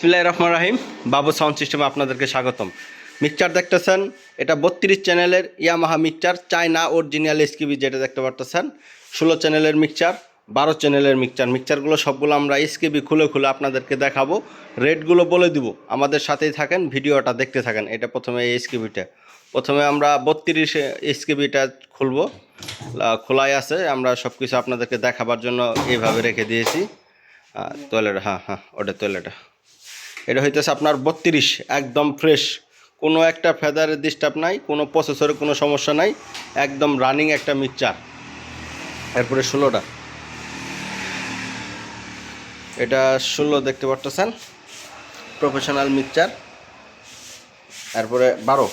বিসমিল্লাহির রহমান রাহিম। বাবু সাউন্ড সিস্টেমে আপনাদেরকে স্বাগতম। মিক্সচার দেখতেছেন, এটা বত্রিশ চ্যানেলের ইয়ামাহা মিক্সচার, চায়না অরিজিনাল এসকিবি যেটা দেখতে পারতেছেন, ষোলো চ্যানেলের মিক্সচার, বারো চ্যানেলের মিক্সচার। মিক্সচারগুলো সবগুলো আমরা এসকিবি খুলে খুলে আপনাদেরকে দেখাবো, রেটগুলো বলে দিব। আমাদের সাথেই থাকেন, ভিডিওটা দেখতে থাকেন, এটা প্রথমে এই এসকিবিটা প্রথমে আমরা বত্রিশ এসকিবিটা খুলবো খোলাই আছে, আমরা সব কিছু আপনাদেরকে দেখাবার জন্য এইভাবে রেখে দিয়েছি। তোয়ালেট হ্যাঁ হ্যাঁ ওটা তোয়ালেটা এটা হইতেছে আপনার বত্রিশ, একদম ফ্রেশ কোনো একটা ফেদারের ডিস্টার্ব নাই, কোনো প্রসেসরের কোনো সমস্যা নাই, একদম রানিং একটা মিক্সচার। এরপরে ষোলোটা। এটা ষোলো দেখতে পারতেছেন প্রফেশনাল মিক্সচার। তারপরে বারো।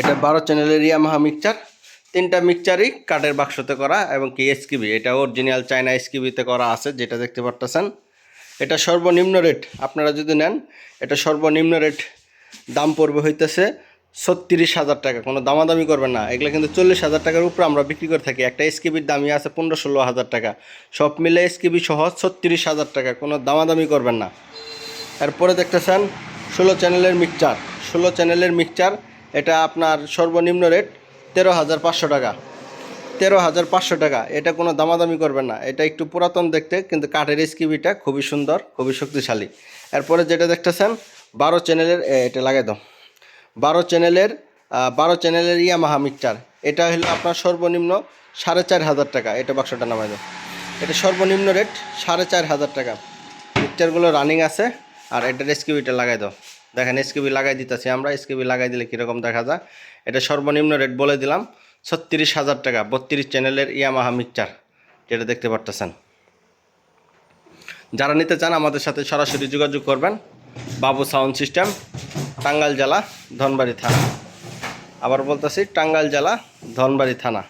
এটা বারো চ্যানেলের ইয়ামাহা মিক্সচার। তিনটা মিক্সচারই কাঠের বাক্সতে করা এবং কি এসকিবি এটা অরিজিনাল চায়না এসকিবিতে করা আছে, যেটা দেখতে পারতেছেন। এটা সর্বনিম্ন রেট আপনারা যদি নেন, এটা সর্বনিম্ন রেট দাম পড়বে হইতেছে ছত্রিশ হাজার টাকা। কোনো দামাদামি করবেন না। এগুলো কিন্তু চল্লিশ হাজার টাকার উপরে আমরা বিক্রি করে থাকি। একটা এসকিবির দামই আছে পনেরো ষোলো হাজার টাকা। সব মিলে এসকিবি সহ ছত্রিশ হাজার টাকা। কোনো দামাদামি করবেন না। এরপরে দেখতেছেন ষোলো চ্যানেলের মিক্সচার ষোলো চ্যানেলের মিক্সচার এটা আপনার সর্বনিম্ন রেট তেরো হাজার পাঁচশো টাকা। তেরো হাজার পাঁচশো টাকা। এটা কোনো দামাদামি করবেন না। এটা একটু পুরাতন দেখতে, কিন্তু কাঠের স্কিবিটা খুবই সুন্দর, খুবই শক্তিশালী। এরপরে যেটা দেখতেছেন, বারো চ্যানেলের এটা লাগাই দাও। বারো চ্যানেলের বারো চ্যানেলের ইয়ামাহা মিক্সচার এটা হলো আপনার সর্বনিম্ন সাড়ে চার হাজার টাকা। এটা বাক্সটা নামাই দাও। এটা সর্বনিম্ন রেট সাড়ে চার হাজার টাকা। মিক্সচারগুলো রানিং আছে, আর এটার এসকিবিটা লাগাই দাও। দেখেন এসকিবি লাগাই দিতেছি আমরা এসকিবি লাগাই দিলে কীরকম দেখা যায়? এটা সর্বনিম্ন রেট বলে দিলাম। ছত্রিশ হাজার টাকা, বত্রিশ চ্যানেলের ইয়ামাহা মিক্সচার যেটা দেখতে পারতেছেন। যারা নিতে চান আমাদের সাথে সরাসরি যোগাযোগ করবেন। বাবু সাউন্ড সিস্টেম, টাঙ্গাইল জেলা, ধনবাড়ি থানা। আবার বলতেছি, টাঙ্গাইল জেলা, ধনবাড়ি থানা।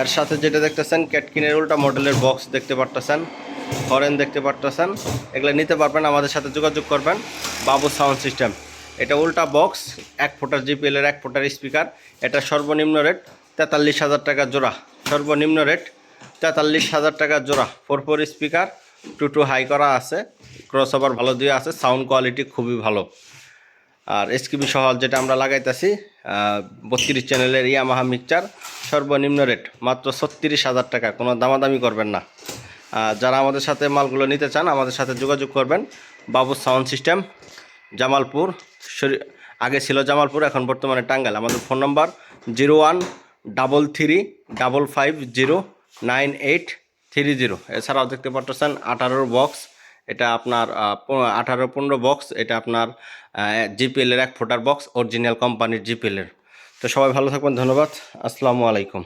এর সাথে যেটা দেখতেছেন, ক্যাটকিনের উল্টা মডেলের বক্স দেখতে পারতেছেন, হরেন দেখতে পারতেছেন। এগুলো নিতে পারবেন, আমাদের সাথে যোগাযোগ করবেন। বাবু সাউন্ড সিস্টেম। এটা উল্টা বক্স এক ফুটার জিপিএলের এক ফুটার স্পিকার এটা সর্বনিম্ন রেট তেতাল্লিশ হাজার টাকা জোড়া। সর্বনিম্ন রেট তেতাল্লিশ হাজার টাকা জোড়া। Four four speaker two two high করা আছে ক্রস ওভার ভালো দিয়ে আছে সাউন্ড কোয়ালিটি খুবই ভালো। আর এসকিবি সহ যেটা আমরা লাগাইতেছি বত্রিশ চ্যানেলের ইয়ামাহা মিক্সচার সর্বনিম্ন রেট মাত্র ছত্রিশ হাজার টাকা, কোনো দামাদামি করবেন না। যারা আমাদের সাথে মালগুলো নিতে চান, আমাদের সাথে যোগাযোগ করবেন, বাবু সাউন্ড সিস্টেম জামালপুর। আগে ছিল জামালপুর, এখন বর্তমানে টাঙ্গাইল। আমাদের phone number zero one double three double five zero nine eight three zero. এছাড়াও দেখতে পাচ্ছেন আঠারোর বক্স। এটা আপনার আঠারো পনেরো বক্স। এটা আপনার জিপিএলের এক ফোটার বক্স, অরিজিনাল কোম্পানির জিপিএলের তো সবাই ভালো থাকবেন, ধন্যবাদ। আসসালামু আলাইকুম।